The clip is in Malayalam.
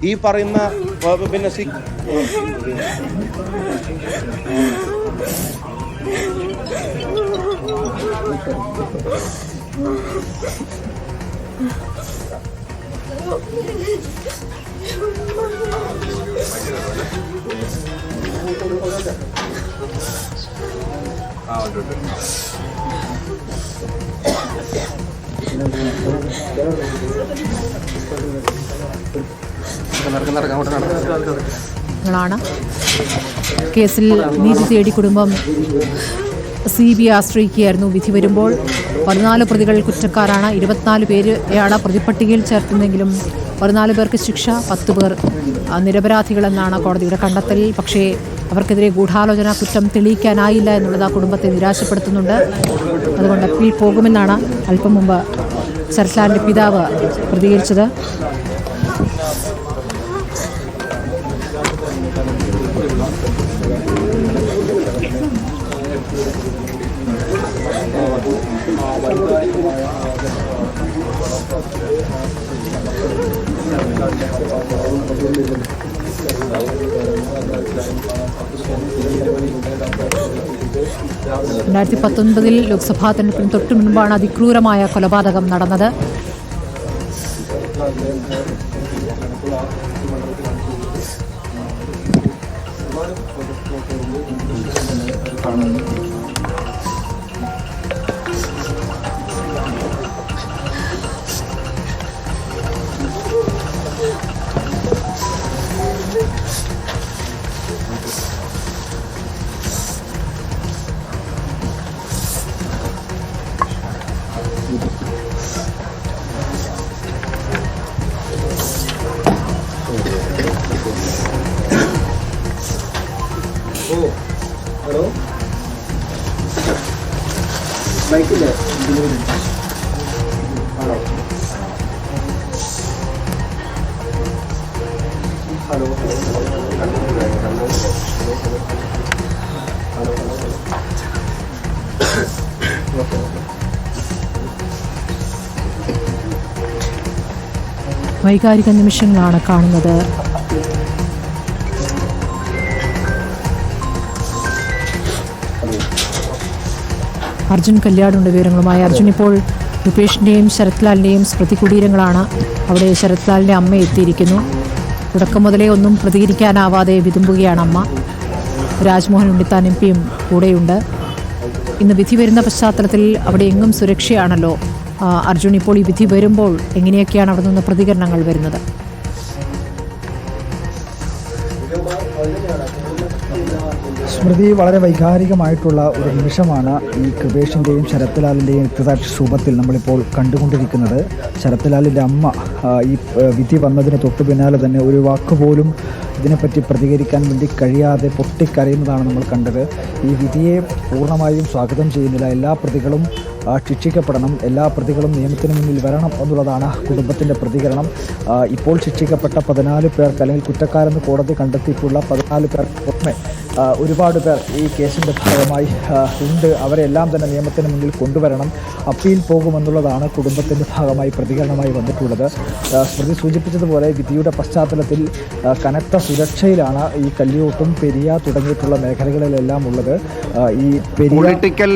ഈ പറയുന്ന ആ, പിന്നെ സി ാണ് കേസിൽ നീതി തേടി കുടുംബം സി ബി ആശ്രയിക്കുകയായിരുന്നു. വിധി വരുമ്പോൾ പതിനാല് പ്രതികൾ കുറ്റക്കാരാണ്. ഇരുപത്തിനാല് പേരെയാണ് പ്രതിപ്പട്ടികയിൽ ചേർത്തുന്നെങ്കിലും പതിനാല് പേർക്ക് ശിക്ഷ പത്ത് പേർ നിരപരാധികളെന്നാണ് കോടതിയുടെ കണ്ടെത്തൽ. പക്ഷേ അവർക്കെതിരെ ഗൂഢാലോചന കുറ്റം തെളിയിക്കാനായില്ല എന്നുള്ളത് ആ കുടുംബത്തെ നിരാശപ്പെടുത്തുന്നുണ്ട്. അതുകൊണ്ട് അപ്പീൽ പോകുമെന്നാണ് അല്പം മുമ്പ് സർക്കാരിന്റെ പിതാവ് പ്രതികരിച്ചത്. രണ്ടായിരത്തി പത്തൊൻപതിൽ ലോക്സഭാ തെരഞ്ഞെടുപ്പിന് തൊട്ടു മുൻപാണ് അതിക്രൂരമായ കൊലപാതകം നടന്നത്. കാണുന്നു വൈകാരിക നിമിഷങ്ങളാണ് കാണുന്നത് അർജുൻ കല്യാടുണ്ട് വിവരങ്ങളുമായി. അർജുൻ ഇപ്പോൾ രൂപേഷിന്റെയും ശരത്ലാലിന്റെയും സ്മൃതി കുടീരങ്ങളാണ് അവിടെ ശരത്ലാലിന്റെ അമ്മ എത്തിയിരിക്കുന്നു. തുടക്കം മുതലേ ഒന്നും പ്രതികരിക്കാനാവാതെ വിതുമ്പുകയാണ് അമ്മ. രാജ്മോഹൻ ഉണ്ണിത്താൻ എം പിയും കൂടെയുണ്ട്. ഇന്ന് വിധി വരുന്ന പശ്ചാത്തലത്തിൽ അവിടെ എങ്ങും സുരക്ഷയാണല്ലോ. അർജുൻ ഇപ്പോൾ ഈ വിധി വരുമ്പോൾ എങ്ങനെയൊക്കെയാണ് അവിടെ നിന്ന് പ്രതികരണങ്ങൾ വരുന്നത്? സ്മൃതി വളരെ വൈകാരികമായിട്ടുള്ള ഒരു നിമിഷമാണ് ഈ കൃപേഷിന്റെയും ശരത്ലാലിന്റെയും രക്തസാക്ഷി രൂപത്തിൽ നമ്മളിപ്പോൾ കണ്ടുകൊണ്ടിരിക്കുന്നത്. ശരത്ലാലിന്റെ അമ്മ ഈ വിധി വന്നതിന് തൊട്ടു പിന്നാലെ തന്നെ ഒരു വാക്കുപോലും ഇതിനെപ്പറ്റി പ്രതികരിക്കാൻ വേണ്ടി കഴിയാതെ പൊട്ടിക്കരയുന്നതാണ് നമ്മൾ കണ്ടത്. ഈ വിധിയെ പൂർണമായും സ്വാഗതം ചെയ്യുന്നില്ല. എല്ലാ പ്രതികളും ശിക്ഷിക്കപ്പെടണം. എല്ലാ പ്രതികളും നിയമത്തിന് മുന്നിൽ വരണം എന്നുള്ളതാണ് കുടുംബത്തിന്റെ പ്രതികരണം. ഇപ്പോൾ ശിക്ഷിക്കപ്പെട്ട പതിനാല് പേർക്ക് അല്ലെങ്കിൽ കുറ്റക്കാരെന്ന് കോടതി കണ്ടെത്തിയിട്ടുള്ള പതിനാല് പേർക്ക് പുറമെ ഒരുപാട് പേർ ഈ കേസിന്റെ ഭാഗമായി ഉണ്ട്. അവരെല്ലാം തന്നെ നിയമത്തിന് മുന്നിൽ കൊണ്ടുവരണം. അപ്പീൽ പോകുമെന്നുള്ളതാണ് കുടുംബത്തിന്റെ ഭാഗമായി പ്രതികരണമായി വന്നിട്ടുള്ളത്. സ്മൃതി സൂചിപ്പിച്ചതുപോലെ വിധിയുടെ പശ്ചാത്തലത്തിൽ കനത്ത സുരക്ഷയിലാണ് ഈ കല്ലിയോട്ടും പെരിയ തുടങ്ങിയിട്ടുള്ള മേഖലകളിലെല്ലാം ഉള്ളത്. ഈ പെരിയ പൊളിറ്റിക്കൽ